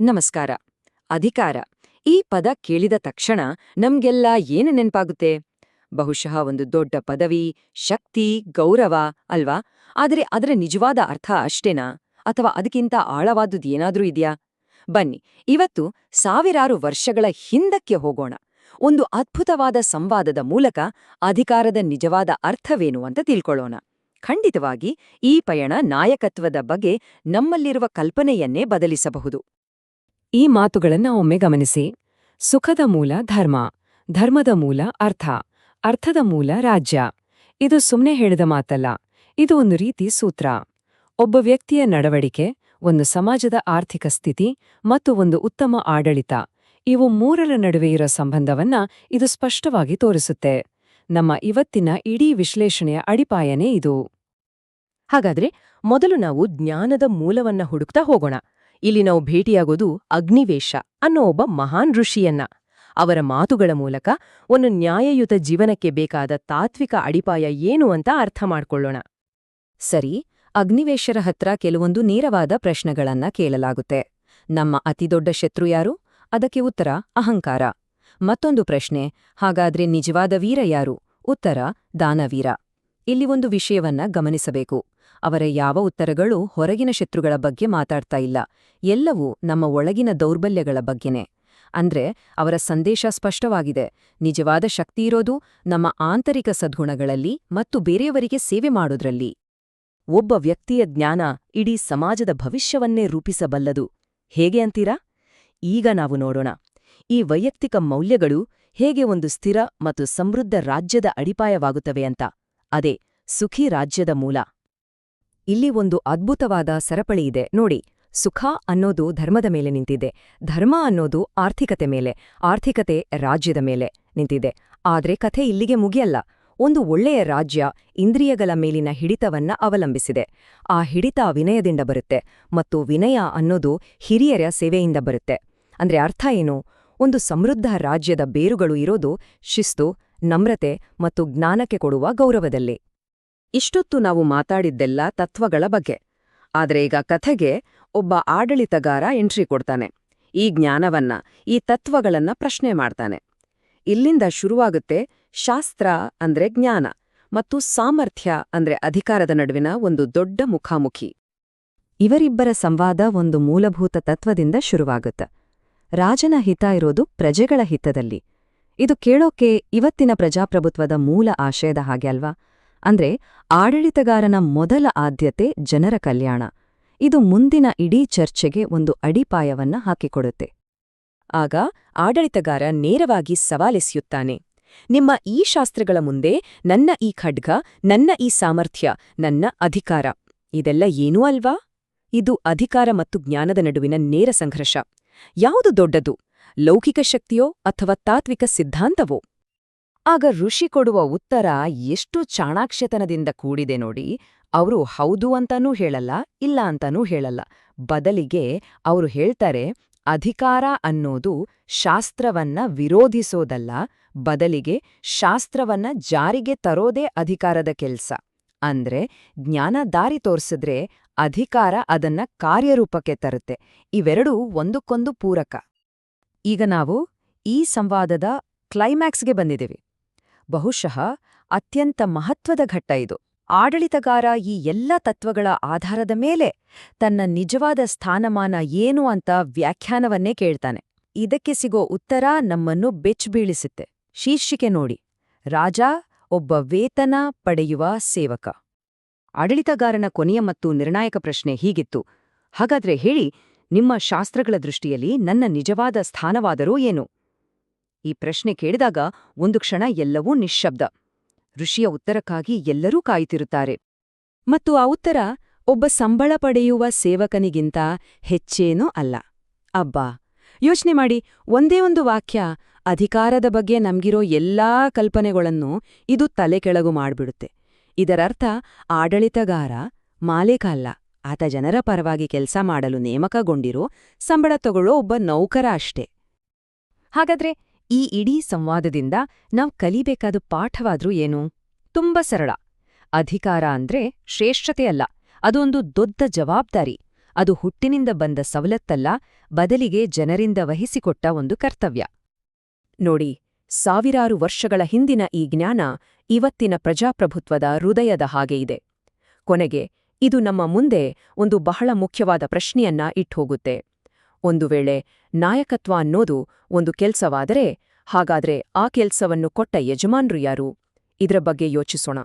ನಮಸ್ಕಾರ. ಅಧಿಕಾರ. ಈ ಪದ ಕೇಳಿದ ತಕ್ಷಣ ನಮ್ಗೆಲ್ಲ ಏನು ನೆನ್ಪಾಗುತ್ತೆ? ಬಹುಶಃ ಒಂದು ದೊಡ್ಡ ಪದವಿ, ಶಕ್ತಿ, ಗೌರವ ಅಲ್ವಾ? ಆದರೆ ಅದರ ನಿಜವಾದ ಅರ್ಥ ಅಷ್ಟೇನಾ? ಅಥವಾ ಅದಕ್ಕಿಂತ ಆಳವಾದುದು ಏನಾದ್ರೂ ಇದೆಯಾ? ಬನ್ನಿ, ಇವತ್ತು ಸಾವಿರಾರು ವರ್ಷಗಳ ಹಿಂದಕ್ಕೆ ಹೋಗೋಣ. ಒಂದು ಅದ್ಭುತವಾದ ಸಂವಾದದ ಮೂಲಕ ಅಧಿಕಾರದ ನಿಜವಾದ ಅರ್ಥವೇನು ಅಂತ ತಿಳ್ಕೊಳ್ಳೋಣ. ಖಂಡಿತವಾಗಿ ಈ ಪಯಣ ನಾಯಕತ್ವದ ಬಗ್ಗೆ ನಮ್ಮಲ್ಲಿರುವ ಕಲ್ಪನೆಯನ್ನೇ ಬದಲಿಸಬಹುದು. ಈ ಮಾತುಗಳನ್ನ ಒಮ್ಮೆ ಗಮನಿಸಿ. ಸುಖದ ಮೂಲ ಧರ್ಮ, ಧರ್ಮದ ಮೂಲ ಅರ್ಥ, ಅರ್ಥದ ಮೂಲ ರಾಜ್ಯ. ಇದು ಸುಮ್ಮನೆ ಹೇಳಿದ ಮಾತಲ್ಲ, ಇದು ಒಂದು ರೀತಿ ಸೂತ್ರ. ಒಬ್ಬ ವ್ಯಕ್ತಿಯ ನಡವಳಿಕೆ, ಒಂದು ಸಮಾಜದ ಆರ್ಥಿಕ ಸ್ಥಿತಿ ಮತ್ತು ಒಂದು ಉತ್ತಮ ಆಡಳಿತ, ಇವು ಮೂರರ ನಡುವೆ ಇರೋ ಸಂಬಂಧವನ್ನ ಇದು ಸ್ಪಷ್ಟವಾಗಿ ತೋರಿಸುತ್ತೆ. ನಮ್ಮ ಇವತ್ತಿನ ಇಡೀ ವಿಶ್ಲೇಷಣೆಯ ಅಡಿಪಾಯನೇ ಇದು. ಹಾಗಾದ್ರೆ, ಮೊದಲು ನಾವು ಜ್ಞಾನದ ಮೂಲವನ್ನ ಹುಡುಕ್ತಾ ಹೋಗೋಣ. ಇಲ್ಲಿ ನಾವು ಭೇಟಿಯಾಗೋದು ಅಗ್ನಿವೇಶ ಅನ್ನೋ ಒಬ್ಬ ಮಹಾನ್ ಋಷಿಯನ್ನ. ಅವರ ಮಾತುಗಳ ಮೂಲಕ ಒಂದು ನ್ಯಾಯಯುತ ಜೀವನಕ್ಕೆ ಬೇಕಾದ ತಾತ್ವಿಕ ಅಡಿಪಾಯ ಏನು ಅಂತ ಅರ್ಥ ಮಾಡ್ಕೊಳ್ಳೋಣ. ಸರಿ, ಅಗ್ನಿವೇಶರ ಹತ್ರ ಕೆಲವೊಂದು ನೇರವಾದ ಪ್ರಶ್ನೆಗಳನ್ನ ಕೇಳಲಾಗುತ್ತೆ. ನಮ್ಮ ಅತಿದೊಡ್ಡ ಶತ್ರು ಯಾರು? ಅದಕ್ಕೆ ಉತ್ತರ, ಅಹಂಕಾರ. ಮತ್ತೊಂದು ಪ್ರಶ್ನೆ, ಹಾಗಾದ್ರೆ ನಿಜವಾದ ವೀರ ಯಾರು? ಉತ್ತರ, ದಾನವೀರ. ಇಲ್ಲಿ ಒಂದು ವಿಷಯವನ್ನ ಗಮನಿಸಬೇಕು. ಅವರ ಯಾವ ಉತ್ತರಗಳು ಹೊರಗಿನ ಶತ್ರುಗಳ ಬಗ್ಗೆ ಮಾತಾಡ್ತಾ ಇಲ್ಲ. ಎಲ್ಲವೂ ನಮ್ಮ ಒಳಗಿನ ದೌರ್ಬಲ್ಯಗಳ ಬಗ್ಗೆನೇ. ಅಂದ್ರೆ ಅವರ ಸಂದೇಶ ಸ್ಪಷ್ಟವಾಗಿದೆ. ನಿಜವಾದ ಶಕ್ತಿಯಿರೋದು ನಮ್ಮ ಆಂತರಿಕ ಸದ್ಗುಣಗಳಲ್ಲಿ ಮತ್ತು ಬೇರೆಯವರಿಗೆ ಸೇವೆ ಮಾಡೋದ್ರಲ್ಲಿ. ಒಬ್ಬ ವ್ಯಕ್ತಿಯ ಜ್ಞಾನ ಇಡೀ ಸಮಾಜದ ಭವಿಷ್ಯವನ್ನೇ ರೂಪಿಸಬಲ್ಲದು. ಹೇಗೆ ಅಂತೀರಾ? ಈಗ ನಾವು ನೋಡೋಣ. ಈ ವೈಯಕ್ತಿಕ ಮೌಲ್ಯಗಳು ಹೇಗೆ ಒಂದು ಸ್ಥಿರ ಮತ್ತು ಸಮೃದ್ಧ ರಾಜ್ಯದ ಅಡಿಪಾಯವಾಗುತ್ತವೆ ಅಂತ. ಅದೇ ಸುಖಿ ರಾಜ್ಯದ ಮೂಲ. ಇಲ್ಲಿ ಒಂದು ಅದ್ಭುತವಾದ ಸರಪಳಿ ಇದೆ. ನೋಡಿ, ಸುಖ ಅನ್ನೋದು ಧರ್ಮದ ಮೇಲೆ ನಿಂತಿದೆ. ಧರ್ಮ ಅನ್ನೋದು ಆರ್ಥಿಕತೆ ಮೇಲೆ, ಆರ್ಥಿಕತೆ ರಾಜ್ಯದ ಮೇಲೆ ನಿಂತಿದೆ. ಆದರೆ ಕಥೆ ಇಲ್ಲಿಗೆ ಮುಗಿಯಲ್ಲ. ಒಂದು ಒಳ್ಳೆಯ ರಾಜ್ಯ ಇಂದ್ರಿಯಗಳ ಮೇಲಿನ ಹಿಡಿತವನ್ನ ಅವಲಂಬಿಸಿದೆ. ಆ ಹಿಡಿತ ವಿನಯದಿಂದ ಬರುತ್ತೆ ಮತ್ತು ವಿನಯ ಅನ್ನೋದು ಹಿರಿಯರ ಸೇವೆಯಿಂದ ಬರುತ್ತೆ. ಅಂದ್ರೆ ಅರ್ಥ ಏನು? ಒಂದು ಸಮೃದ್ಧ ರಾಜ್ಯದ ಬೇರುಗಳು ಇರೋದು ಶಿಸ್ತು, ನಮ್ರತೆ ಮತ್ತು ಜ್ಞಾನಕ್ಕೆ ಕೊಡುವ ಗೌರವದಲ್ಲಿ. ಇಷ್ಟೊತ್ತು ನಾವು ಮಾತಾಡಿದ್ದೆಲ್ಲ ತತ್ವಗಳ ಬಗ್ಗೆ. ಆದರೆ ಈಗ ಕಥೆಗೆ ಒಬ್ಬ ಆಡಳಿತಗಾರ ಎಂಟ್ರಿ ಕೊಡ್ತಾನೆ. ಈ ಜ್ಞಾನವನ್ನ, ಈ ತತ್ವಗಳನ್ನ ಪ್ರಶ್ನೆ ಮಾಡ್ತಾನೆ. ಇಲ್ಲಿಂದ ಶುರುವಾಗುತ್ತೆ ಶಾಸ್ತ್ರ ಅಂದ್ರೆ ಜ್ಞಾನ ಮತ್ತು ಸಾಮರ್ಥ್ಯ ಅಂದ್ರೆ ಅಧಿಕಾರದ ನಡುವಿನ ಒಂದು ದೊಡ್ಡ ಮುಖಾಮುಖಿ. ಇವರಿಬ್ಬರ ಸಂವಾದ ಒಂದು ಮೂಲಭೂತ ತತ್ವದಿಂದ ಶುರುವಾಗುತ್ತೆ. ರಾಜನ ಹಿತ ಇರೋದು ಪ್ರಜೆಗಳ ಹಿತದಲ್ಲಿ. ಇದು ಕೇಳೋಕೆ ಇವತ್ತಿನ ಪ್ರಜಾಪ್ರಭುತ್ವದ ಮೂಲ ಆಶಯದ ಹಾಗೆ ಅಲ್ವಾ? ಅಂದ್ರೆ ಆಡಳಿತಗಾರನ ಮೊದಲ ಆದ್ಯತೆ ಜನರ ಕಲ್ಯಾಣ. ಇದು ಮುಂದಿನ ಇಡೀ ಚರ್ಚೆಗೆ ಒಂದು ಅಡಿಪಾಯವನ್ನ ಹಾಕಿಕೊಡುತ್ತೆ. ಆಗ ಆಡಳಿತಗಾರ ನೇರವಾಗಿ ಸವಾಲೆಸೆಯುತ್ತಾನೆ. ನಿಮ್ಮ ಈ ಶಾಸ್ತ್ರಗಳ ಮುಂದೆ ನನ್ನ ಈ ಖಡ್ಗ, ನನ್ನ ಈ ಸಾಮರ್ಥ್ಯ, ನನ್ನ ಅಧಿಕಾರ, ಇದೆಲ್ಲ ಏನೂ ಅಲ್ವಾ? ಇದು ಅಧಿಕಾರ ಮತ್ತು ಜ್ಞಾನದ ನಡುವಿನ ನೇರ ಸಂಘರ್ಷ. ಯಾವುದು ದೊಡ್ಡದು? ಲೌಕಿಕ ಶಕ್ತಿಯೋ ಅಥವಾ ತಾತ್ವಿಕ ಸಿದ್ಧಾಂತವೋ? ಆಗ ಋಷಿ ಕೊಡುವ ಉತ್ತರ ಎಷ್ಟು ಚಾಣಾಕ್ಷತನದಿಂದ ಕೂಡಿದೆ ನೋಡಿ, ಅವರು ಹೌದು ಅಂತಾನೂ ಹೇಳಲ್ಲ, ಇಲ್ಲ ಅಂತಾನೂ ಹೇಳಲ್ಲ. ಬದಲಿಗೆ ಅವರು ಹೇಳ್ತಾರೆ, ಅಧಿಕಾರ ಅನ್ನೋದು ಶಾಸ್ತ್ರವನ್ನ ವಿರೋಧಿಸೋದಲ್ಲ, ಬದಲಿಗೆ ಶಾಸ್ತ್ರವನ್ನ ಜಾರಿಗೆ ತರೋದೇ ಅಧಿಕಾರದ ಕೆಲ್ಸ. ಅಂದ್ರೆ ಜ್ಞಾನ ದಾರಿ ತೋರ್ಸಿದ್ರೆ ಅಧಿಕಾರ ಅದನ್ನ ಕಾರ್ಯರೂಪಕ್ಕೆ ತರುತ್ತೆ. ಇವೆರಡೂ ಒಂದಕ್ಕೊಂದು ಪೂರಕ. ಈಗ ನಾವು ಈ ಸಂವಾದದ ಕ್ಲೈಮ್ಯಾಕ್ಸ್ಗೆ ಬಂದಿದ್ದೀವಿ. ಬಹುಶಃ ಅತ್ಯಂತ ಮಹತ್ವದ ಘಟ್ಟ ಇದು. ಆಡಳಿತಗಾರ ಈ ಎಲ್ಲ ತತ್ವಗಳ ಆಧಾರದ ಮೇಲೆ ತನ್ನ ನಿಜವಾದ ಸ್ಥಾನಮಾನ ಏನು ಅಂತ ವ್ಯಾಖ್ಯಾನವನ್ನೇ ಕೇಳ್ತಾನೆ. ಇದಕ್ಕೆ ಸಿಗೋ ಉತ್ತರ ನಮ್ಮನ್ನು ಬೆಚ್ಚಿಬೀಳಿಸುತ್ತೆ ಶೀರ್ಷಿಕೆ ನೋಡಿ. ರಾಜ, ಒಬ್ಬ ವೇತನ ಪಡೆಯುವ ಸೇವಕ. ಆಡಳಿತಗಾರನ ಕೊನೆಯ ಮತ್ತು ನಿರ್ಣಾಯಕ ಪ್ರಶ್ನೆ ಹೀಗಿತ್ತು. ಹಾಗಾದ್ರೆ ಹೇಳಿ, ನಿಮ್ಮ ಶಾಸ್ತ್ರಗಳ ದೃಷ್ಟಿಯಲ್ಲಿ ನನ್ನ ನಿಜವಾದ ಸ್ಥಾನವಾದರೂ ಏನು? ಈ ಪ್ರಶ್ನೆ ಕೇಳಿದಾಗ ಒಂದು ಕ್ಷಣ ಎಲ್ಲವೂ ನಿಶ್ಶಬ್ದ. ಋಷಿಯ ಉತ್ತರಕ್ಕಾಗಿ ಎಲ್ಲರೂ ಕಾಯುತ್ತಿರುತ್ತಾರೆ. ಮತ್ತು ಆ ಉತ್ತರ, ಒಬ್ಬ ಸಂಬಳ ಪಡೆಯುವ ಸೇವಕನಿಗಿಂತ ಹೆಚ್ಚೇನೂ ಅಲ್ಲ. ಅಬ್ಬಾ! ಯೋಚನೆ ಮಾಡಿ, ಒಂದೇ ಒಂದು ವಾಕ್ಯ ಅಧಿಕಾರದ ಬಗ್ಗೆ ನಮ್ಗಿರೋ ಎಲ್ಲಾ ಕಲ್ಪನೆಗಳನ್ನು ಇದು ತಲೆಕೆಳಗು ಮಾಡ್ಬಿಡುತ್ತೆ. ಇದರರ್ಥ, ಆಡಳಿತಗಾರ, ಮಾಲೇಕ ಅಲ್ಲ. ಆತ ಜನರ ಪರವಾಗಿ ಕೆಲಸ ಮಾಡಲು ನೇಮಕಗೊಂಡಿರೋ, ಸಂಬಳ ತಗೊಳ್ಳೋ ಒಬ್ಬ ನೌಕರ ಅಷ್ಟೇ. ಹಾಗಾದ್ರೆ ಈ ಇಡೀ ಸಂವಾದದಿಂದ ನಾವು ಕಲಿಬೇಕಾದ ಪಾಠವಾದ್ರೂ ಏನು? ತುಂಬ ಸರಳ. ಅಧಿಕಾರ ಅಂದ್ರೆ ಶ್ರೇಷ್ಠತೆ ಅಲ್ಲ. ಅದೊಂದು ದೊಡ್ಡ ಜವಾಬ್ದಾರಿ. ಅದು ಹುಟ್ಟಿನಿಂದ ಬಂದ ಸವಲತ್ತಲ್ಲ, ಬದಲಿಗೆ ಜನರಿಂದ ವಹಿಸಿಕೊಟ್ಟ ಒಂದು ಕರ್ತವ್ಯ. ನೋಡಿ, ಸಾವಿರಾರು ವರ್ಷಗಳ ಹಿಂದಿನ ಈ ಜ್ಞಾನ ಇವತ್ತಿನ ಪ್ರಜಾಪ್ರಭುತ್ವದ ಹೃದಯದ ಹಾಗೆ ಇದೆ. ಕೊನೆಗೆ, ಇದು ನಮ್ಮ ಮುಂದೆ ಒಂದು ಬಹಳ ಮುಖ್ಯವಾದ ಪ್ರಶ್ನೆಯನ್ನ ಇಟ್ಹೋಗುತ್ತೆ. ಒಂದು ವೇಳೆ ನಾಯಕತ್ವ ಅನ್ನೋದು ಒಂದು ಕೆಲ್ಸವಾದರೆ ಹಾಗಾದ್ರೆ ಆ ಕೆಲ್ಸವನ್ನು ಕೊಟ್ಟ ಯಜಮಾನ್ರು ಯಾರು? ಇದ್ರ ಬಗ್ಗೆ ಯೋಚಿಸೋಣ.